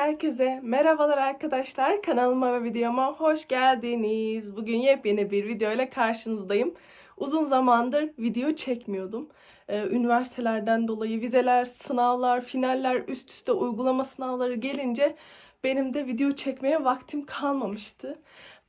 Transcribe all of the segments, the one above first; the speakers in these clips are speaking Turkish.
Herkese merhabalar arkadaşlar. Kanalıma ve videoma hoş geldiniz. Bugün yepyeni bir video ile karşınızdayım. Uzun zamandır video çekmiyordum. Ee, üniversitelerden dolayı vizeler, sınavlar, finaller, üst üste uygulama sınavları gelince benim de video çekmeye vaktim kalmamıştı.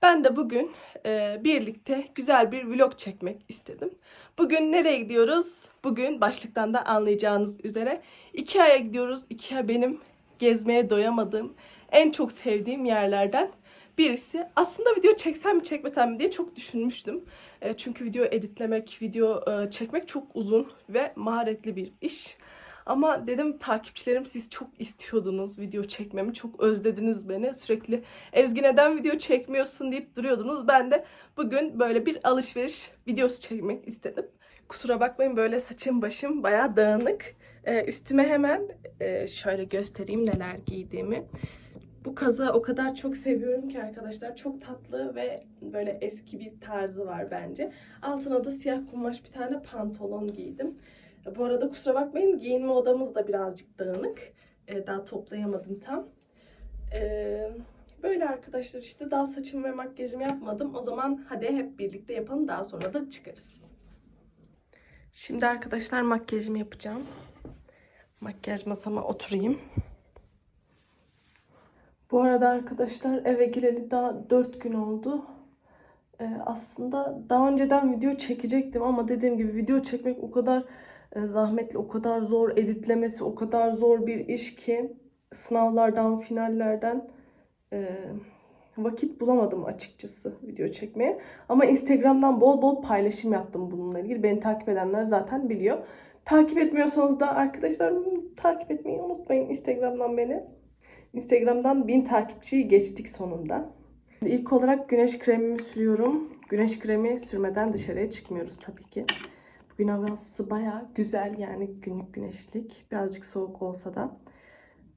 Ben de bugün e, birlikte güzel bir vlog çekmek istedim. Bugün nereye gidiyoruz? Bugün başlıktan da anlayacağınız üzere Ikea'ya gidiyoruz. Ikea benim gezmeye doyamadığım, en çok sevdiğim yerlerden birisi. Aslında video çeksem mi çekmesem mi diye çok düşünmüştüm. E, çünkü video editlemek, video e, çekmek çok uzun ve maharetli bir iş. Ama dedim takipçilerim siz çok istiyordunuz video çekmemi. Çok özlediniz beni. Sürekli Ezgi neden video çekmiyorsun deyip duruyordunuz. Ben de bugün böyle bir alışveriş videosu çekmek istedim. Kusura bakmayın böyle saçım başım bayağı dağınık. Ee, üstüme hemen e, şöyle göstereyim neler giydiğimi. Bu kaza o kadar çok seviyorum ki arkadaşlar. Çok tatlı ve böyle eski bir tarzı var bence. Altına da siyah kumaş bir tane pantolon giydim. Bu arada kusura bakmayın giyinme odamız da birazcık dağınık. Ee, daha toplayamadım tam. Ee, böyle arkadaşlar işte daha saçımı ve makyajımı yapmadım. O zaman hadi hep birlikte yapalım daha sonra da çıkarız. Şimdi arkadaşlar makyajımı yapacağım. Makyaj masama oturayım. Bu arada arkadaşlar eve gireli daha 4 gün oldu. Ee, aslında daha önceden video çekecektim ama dediğim gibi video çekmek o kadar e, zahmetli, o kadar zor editlemesi, o kadar zor bir iş ki sınavlardan, finallerden e, vakit bulamadım açıkçası video çekmeye. Ama Instagram'dan bol bol paylaşım yaptım bununla ilgili. Beni takip edenler zaten biliyor. Takip etmiyorsanız da arkadaşlar takip etmeyi unutmayın Instagram'dan beni. Instagram'dan 1000 takipçiyi geçtik sonunda. İlk olarak güneş kremimi sürüyorum. Güneş kremi sürmeden dışarıya çıkmıyoruz tabii ki. Bugün havası baya güzel yani günlük güneşlik. Birazcık soğuk olsa da.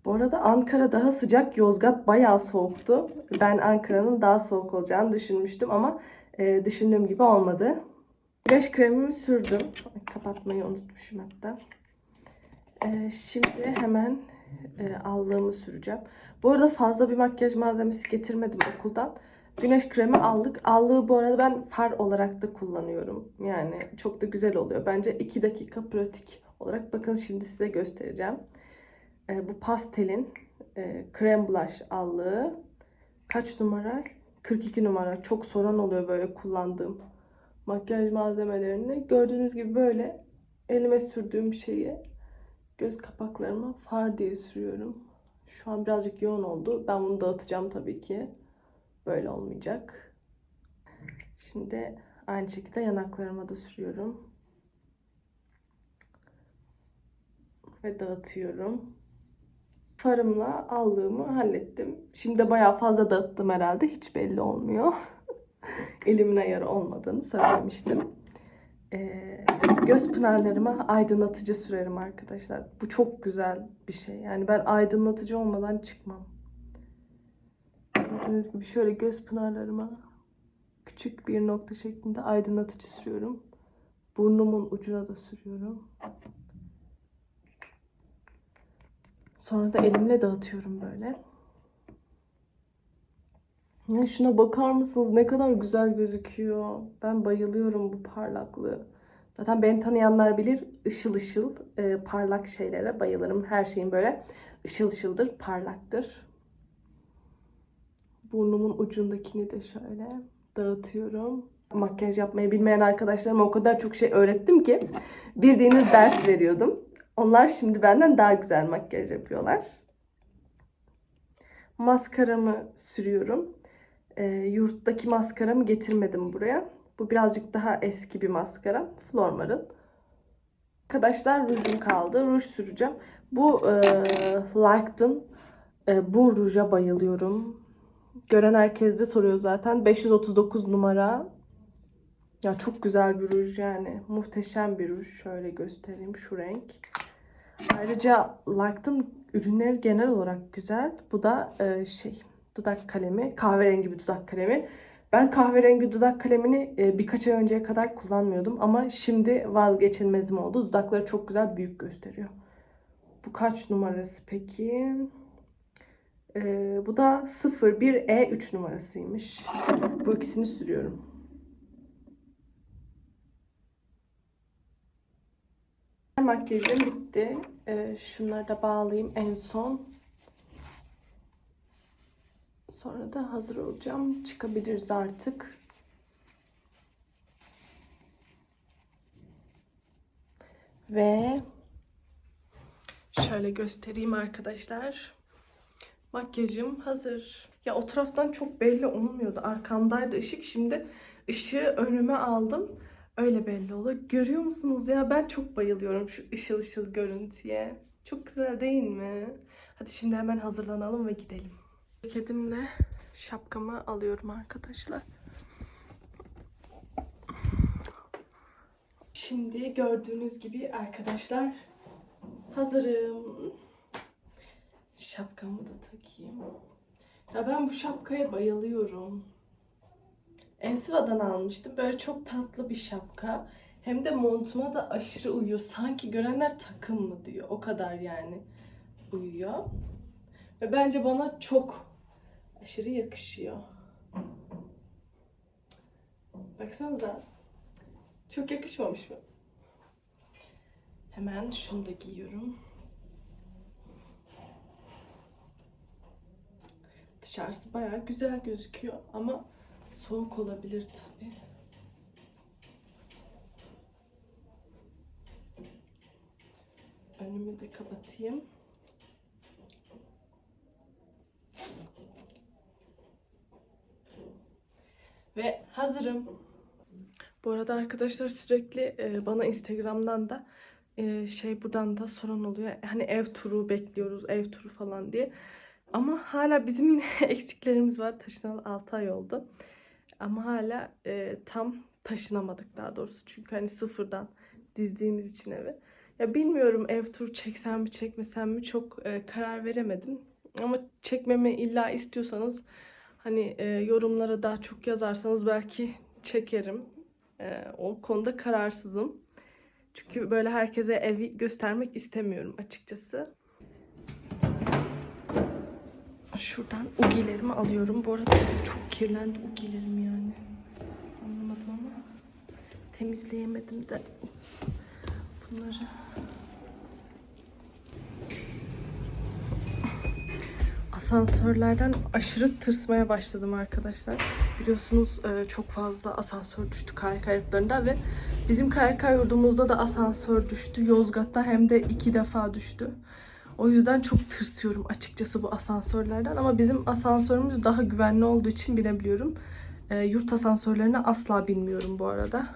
Bu arada Ankara daha sıcak, Yozgat bayağı soğuktu. Ben Ankara'nın daha soğuk olacağını düşünmüştüm ama e, düşündüğüm gibi olmadı. Güneş kremimi sürdüm. Kapatmayı unutmuşum hatta. E, şimdi hemen e, allığımı süreceğim. Bu arada fazla bir makyaj malzemesi getirmedim okuldan. Güneş kremi aldık. Allığı bu arada ben far olarak da kullanıyorum. Yani çok da güzel oluyor. Bence 2 dakika pratik olarak. Bakın şimdi size göstereceğim. E, bu pastelin e, krem blush allığı. Kaç numara? 42 numara. Çok soran oluyor böyle kullandığım makyaj malzemelerini. Gördüğünüz gibi böyle elime sürdüğüm şeyi göz kapaklarıma far diye sürüyorum. Şu an birazcık yoğun oldu. Ben bunu dağıtacağım tabii ki. Böyle olmayacak. Şimdi aynı şekilde yanaklarıma da sürüyorum. Ve dağıtıyorum. Farımla aldığımı hallettim. Şimdi bayağı fazla dağıttım herhalde. Hiç belli olmuyor. Elimin ayarı olmadığını söylemiştim. Ee, göz pınarlarıma aydınlatıcı sürerim arkadaşlar. Bu çok güzel bir şey. Yani ben aydınlatıcı olmadan çıkmam. Gördüğünüz gibi şöyle göz pınarlarıma küçük bir nokta şeklinde aydınlatıcı sürüyorum. Burnumun ucuna da sürüyorum. Sonra da elimle dağıtıyorum böyle. Ya şuna bakar mısınız? Ne kadar güzel gözüküyor. Ben bayılıyorum bu parlaklığı. Zaten beni tanıyanlar bilir ışıl ışıl e, parlak şeylere bayılırım. Her şeyin böyle ışıl ışıldır, parlaktır. Burnumun ucundakini de şöyle dağıtıyorum. Makyaj yapmayı bilmeyen arkadaşlarıma o kadar çok şey öğrettim ki bildiğiniz ders veriyordum. Onlar şimdi benden daha güzel makyaj yapıyorlar. Maskaramı sürüyorum. E, yurttaki maskaramı getirmedim buraya. Bu birazcık daha eski bir maskara. Flormar'ın. Arkadaşlar rujum kaldı. Ruj süreceğim. Bu e, Lark'ın e, bu ruja bayılıyorum. Gören herkes de soruyor zaten. 539 numara. Ya çok güzel bir ruj yani. Muhteşem bir ruj. Şöyle göstereyim şu renk. Ayrıca Lark'ın ürünleri genel olarak güzel. Bu da e, şey dudak kalemi. Kahverengi bir dudak kalemi. Ben kahverengi dudak kalemini e, birkaç ay önceye kadar kullanmıyordum ama şimdi vazgeçilmezim oldu. Dudakları çok güzel büyük gösteriyor. Bu kaç numarası peki? Ee, bu da 01E3 numarasıymış. Bu ikisini sürüyorum. Makyajım bitti. Ee, şunları da bağlayayım en son. Sonra da hazır olacağım. Çıkabiliriz artık. Ve şöyle göstereyim arkadaşlar. Makyajım hazır. Ya o taraftan çok belli olmuyordu. Arkamdaydı ışık. Şimdi ışığı önüme aldım. Öyle belli oluyor. Görüyor musunuz ya? Ben çok bayılıyorum şu ışıl ışıl görüntüye. Çok güzel değil mi? Hadi şimdi hemen hazırlanalım ve gidelim. Kedimle şapkamı alıyorum arkadaşlar. Şimdi gördüğünüz gibi arkadaşlar hazırım. Şapkamı da takayım. Ya ben bu şapkaya bayılıyorum. Ensiva'dan almıştım. Böyle çok tatlı bir şapka. Hem de montuma da aşırı uyuyor. Sanki görenler takım mı diyor. O kadar yani uyuyor. Ve bence bana çok aşırı yakışıyor. Baksanıza. Çok yakışmamış mı? Hemen şunu da giyiyorum. Dışarısı bayağı güzel gözüküyor ama soğuk olabilir tabii. Önümü de kapatayım. Ve hazırım. Bu arada arkadaşlar sürekli e, bana Instagram'dan da e, şey buradan da soran oluyor. Hani ev turu bekliyoruz, ev turu falan diye. Ama hala bizim yine eksiklerimiz var. Taşınalı 6 ay oldu. Ama hala e, tam taşınamadık daha doğrusu. Çünkü hani sıfırdan dizdiğimiz için evi. Ya bilmiyorum ev turu çeksem mi çekmesem mi çok e, karar veremedim. Ama çekmemi illa istiyorsanız hani e, yorumlara daha çok yazarsanız belki çekerim. E, o konuda kararsızım. Çünkü böyle herkese evi göstermek istemiyorum açıkçası. Şuradan ugilerimi alıyorum. Bu arada çok kirlendi ugilerim yani. Anlamadım ama temizleyemedim de bunları. Asansörlerden aşırı tırsmaya başladım arkadaşlar. Biliyorsunuz e, çok fazla asansör düştü KYK yurtlarında ve bizim KYK yurdumuzda da asansör düştü. Yozgat'ta hem de iki defa düştü. O yüzden çok tırsıyorum açıkçası bu asansörlerden. Ama bizim asansörümüz daha güvenli olduğu için binebiliyorum. E, yurt asansörlerine asla binmiyorum bu arada.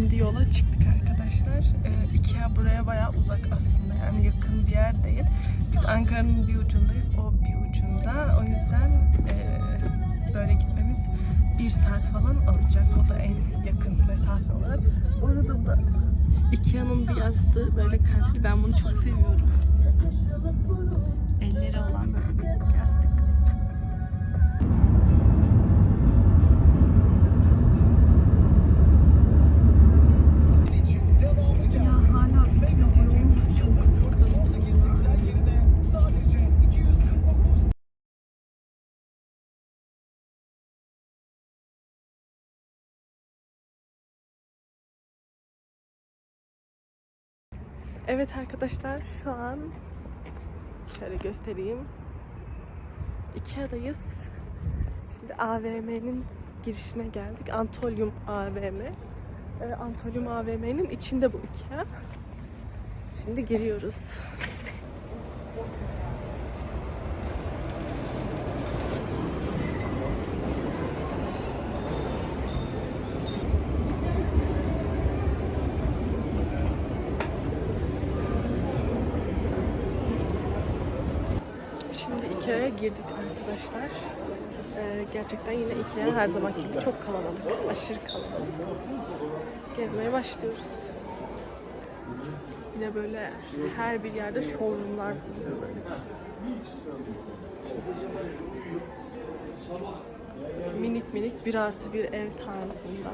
Şimdi yola çıktık arkadaşlar. Ee, Ikea buraya bayağı uzak aslında. Yani yakın bir yer değil. Biz Ankara'nın bir ucundayız. O bir ucunda. O yüzden e, böyle gitmemiz bir saat falan alacak. O da en yakın mesafe olarak. Bu arada da Ikea'nın bir yastığı böyle kalpli. Ben bunu çok seviyorum. Evet arkadaşlar şu an şöyle göstereyim. Ikea'dayız. Şimdi AVM'nin girişine geldik. Antolium AVM. Ee, Antolium AVM'nin içinde bu Ikea. Şimdi giriyoruz. Ikea'ya girdik arkadaşlar. Ee, gerçekten yine Ikea her zaman gibi çok kalabalık. Aşırı kalabalık. Gezmeye başlıyoruz. Yine böyle her bir yerde showroomlar. Minik minik bir artı bir ev tarzında.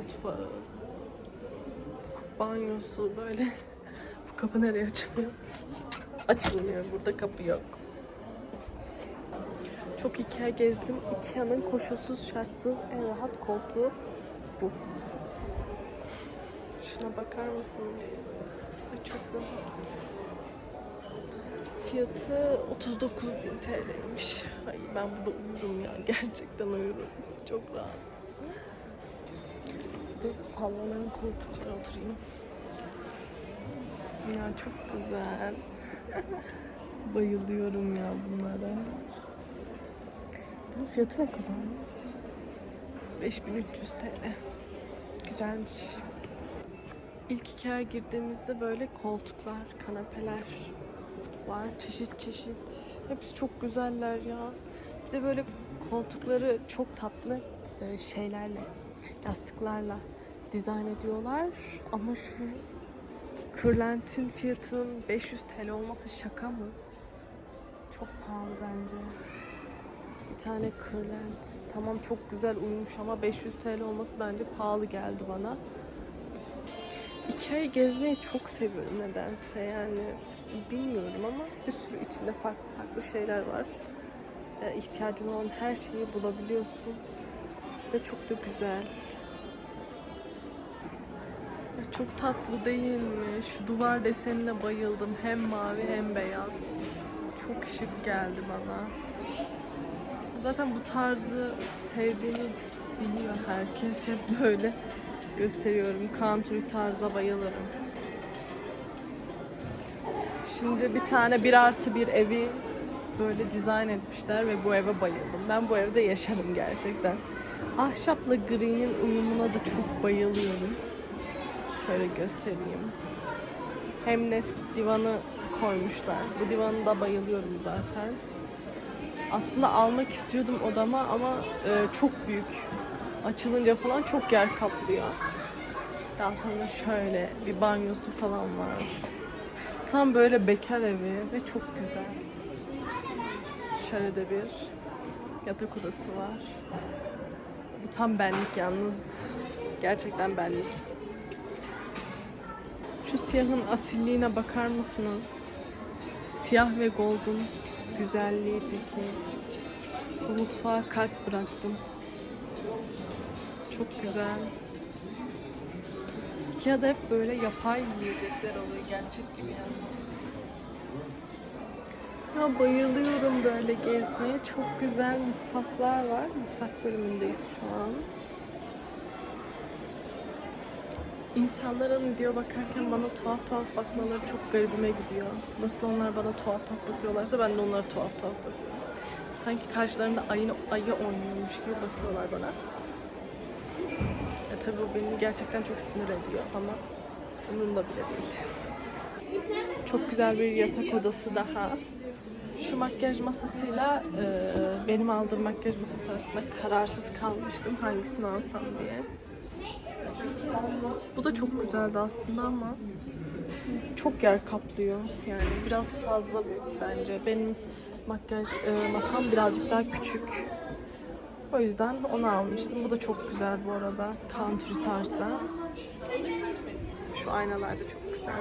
Mutfağı, banyosu böyle. Bu kapı nereye açılıyor? Açılmıyor. Burada kapı yok. Çok Ikea gezdim. Ikea'nın koşulsuz şartsız en rahat koltuğu bu. Şuna bakar mısınız? Çok rahat. Fiyatı 39 bin TL'ymiş. Ay ben burada uyurum ya. Gerçekten uyurum. Çok rahat. De sallanan koltuklara oturayım. Ya çok güzel. Bayılıyorum ya bunlara. Bunun fiyatı ne kadar? 5300 TL. Güzelmiş. İlk hikaye girdiğimizde böyle koltuklar, kanepeler var. Çeşit çeşit. Hepsi çok güzeller ya. Bir de böyle koltukları çok tatlı e, şeylerle, yastıklarla dizayn ediyorlar. Ama şu kırlentin fiyatının 500 TL olması şaka mı? Çok pahalı bence. Bir tane kırlent. Tamam çok güzel uyumuş ama 500 TL olması bence pahalı geldi bana. Ikea'yı gezmeyi çok seviyorum nedense yani bilmiyorum ama bir sürü içinde farklı farklı şeyler var. Ee, ihtiyacın olan her şeyi bulabiliyorsun ve çok da güzel. Çok tatlı değil mi? Şu duvar desenine bayıldım. Hem mavi hem beyaz. Çok şık geldi bana. Zaten bu tarzı sevdiğini biliyor herkes. Hep böyle gösteriyorum. Country tarza bayılırım. Şimdi bir tane bir artı bir evi böyle dizayn etmişler ve bu eve bayıldım. Ben bu evde yaşarım gerçekten. Ahşapla gri'nin uyumuna da çok bayılıyorum. Şöyle göstereyim. Hemnes divanı koymuşlar. Bu divanı da bayılıyorum zaten. Aslında almak istiyordum odama ama e, çok büyük. Açılınca falan çok yer kaplıyor. Daha sonra şöyle bir banyosu falan var. Tam böyle bekar evi ve çok güzel. Şöyle de bir yatak odası var. Bu tam benlik yalnız. Gerçekten benlik. Şu siyahın asilliğine bakar mısınız? Siyah ve golden güzelliği peki. Bu mutfağa kalp bıraktım. Çok güzel. Ikea'da hep böyle yapay yiyecekler oluyor. Gerçek gibi yani. Ya bayılıyorum böyle gezmeye. Çok güzel mutfaklar var. Mutfak bölümündeyiz şu an. İnsanların video bakarken bana tuhaf tuhaf bakmaları çok garibime gidiyor. Nasıl onlar bana tuhaf tuhaf bakıyorlarsa ben de onlara tuhaf tuhaf bakıyorum. Sanki karşılarında ayını, ayı oynuyormuş gibi bakıyorlar bana. E tabi bu beni gerçekten çok sinir ediyor ama umurumda bile değil. Çok güzel bir yatak odası daha. Şu makyaj masasıyla e, benim aldığım makyaj masası arasında kararsız kalmıştım hangisini alsam diye. Bu da çok güzeldi aslında ama çok yer kaplıyor. Yani biraz fazla büyük bence. Benim makyaj e, masam birazcık daha küçük. O yüzden onu almıştım. Bu da çok güzel bu arada. Country tarzda. Şu aynalar da çok güzel.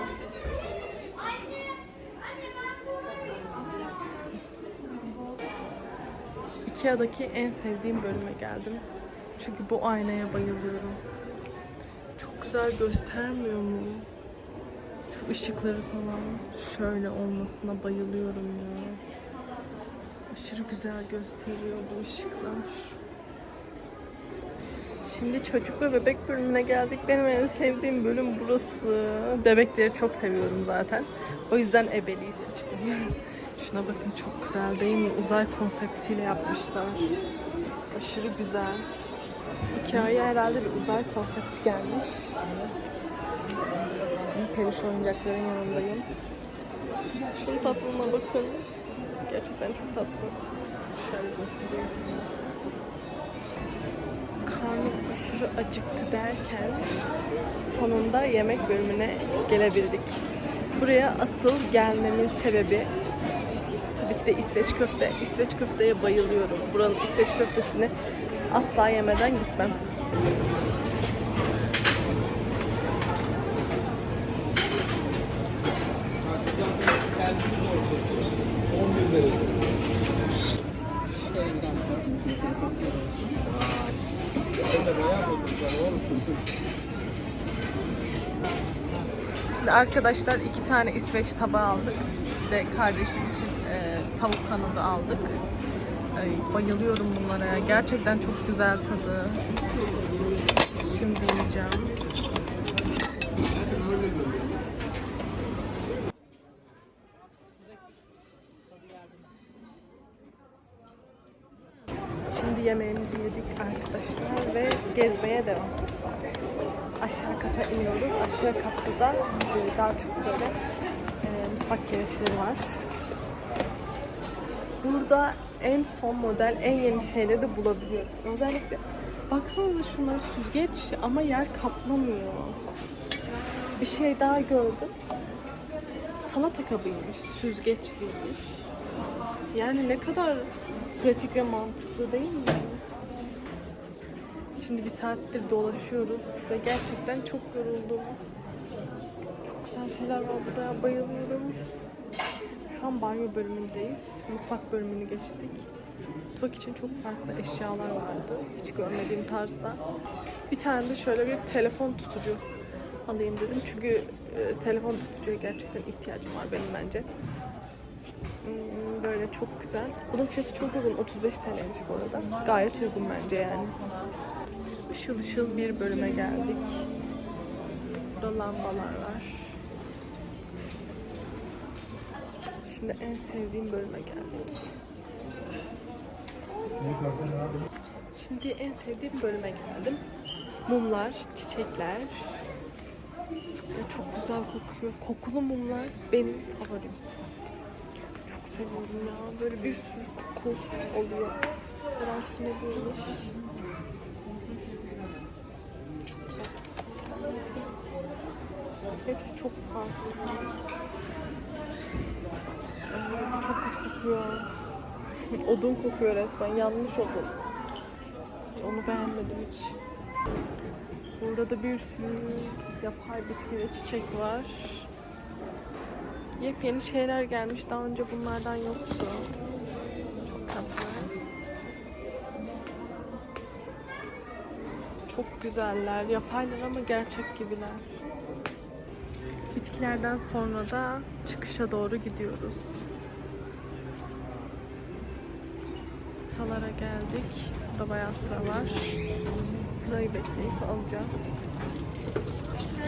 Ikea'daki en sevdiğim bölüme geldim. Çünkü bu aynaya bayılıyorum. Çok güzel göstermiyor mu? Şu ışıkları falan şöyle olmasına bayılıyorum ya. Aşırı güzel gösteriyor bu ışıklar. Şimdi çocuk ve bebek bölümüne geldik. Benim en sevdiğim bölüm burası. Bebekleri çok seviyorum zaten. O yüzden ebeliği seçtim. Şuna bakın çok güzel değil mi? Uzay konseptiyle yapmışlar. Aşırı güzel. Hikaye herhalde bir uzay konsepti gelmiş. Şimdi peluş oyuncakların yanındayım. Şunun tatlılığına bakın. Gerçekten çok tatlı. Şöyle göstereyim. Karnım aşırı acıktı derken sonunda yemek bölümüne gelebildik. Buraya asıl gelmemin sebebi de İsveç köfte. İsveç köfteye bayılıyorum. Buranın İsveç köftesini asla yemeden gitmem. Şimdi arkadaşlar iki tane İsveç tabağı aldık. Ve kardeşim için tavuk kanadı aldık. Ay, bayılıyorum bunlara. Gerçekten çok güzel tadı. Şimdi yiyeceğim. Şimdi yemeğimizi yedik arkadaşlar ve gezmeye devam. Aşağı kata iniyoruz. Aşağı katta da e, daha çok böyle e, mutfak gereçleri var. Burada en son model, en yeni şeyleri de bulabiliyoruz. Özellikle baksanıza şunlar süzgeç ama yer kaplamıyor. Bir şey daha gördüm. Salata kabıymış, süzgeçliymiş. Yani ne kadar pratik ve mantıklı değil mi? Şimdi bir saattir dolaşıyoruz ve gerçekten çok yoruldum. Çok güzel şeyler var burada, bayılıyorum. Şu an banyo bölümündeyiz. Mutfak bölümünü geçtik. Mutfak için çok farklı eşyalar vardı. Hiç görmediğim tarzda. Bir tane de şöyle bir telefon tutucu alayım dedim. Çünkü e, telefon tutucuya gerçekten ihtiyacım var benim bence. Hmm, Böyle çok güzel. Bunun fiyatı çok uygun. 35 TL'ymiş bu arada. Gayet uygun bence yani. Işıl ışıl bir bölüme geldik. Burada lambalar var. Şimdi en sevdiğim bölüme geldik. Şimdi en sevdiğim bölüme geldim. Mumlar, çiçekler. Ve çok güzel kokuyor. Kokulu mumlar benim favorim. Çok seviyorum ya. Böyle bir sürü koku oluyor. Biraz ne değilmiş. Çok güzel. Hepsi çok farklı. Ay, bu çok kötü kokuyor. Odun kokuyor resmen. Yanmış odun. Onu beğenmedim hiç. Burada da bir sürü yapay bitki ve çiçek var. Yepyeni şeyler gelmiş. Daha önce bunlardan yoktu. Çok tatlı. Çok güzeller. Yapaylar ama gerçek gibiler. Bitkilerden sonra da çıkışa doğru gidiyoruz. Salara geldik. Burada bayağı sıra var. Sırayı bekleyip alacağız.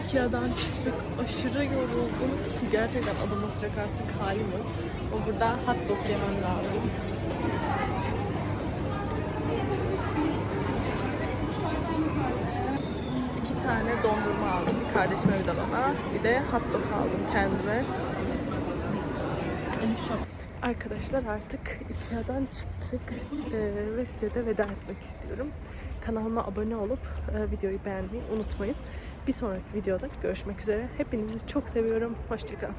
Ikea'dan çıktık. Aşırı yoruldum. Gerçekten adıma sıcak artık halim yok. O burada hot dog yemem lazım. İki tane dondurma aldım. Bir kardeşime bir bana. Bir de hot dog aldım kendime. Arkadaşlar artık Ikea'dan çıktık Ee, ve size de veda etmek istiyorum. Kanalıma abone olup e, videoyu beğenmeyi unutmayın. Bir sonraki videoda görüşmek üzere. Hepinizi çok seviyorum. Hoşçakalın.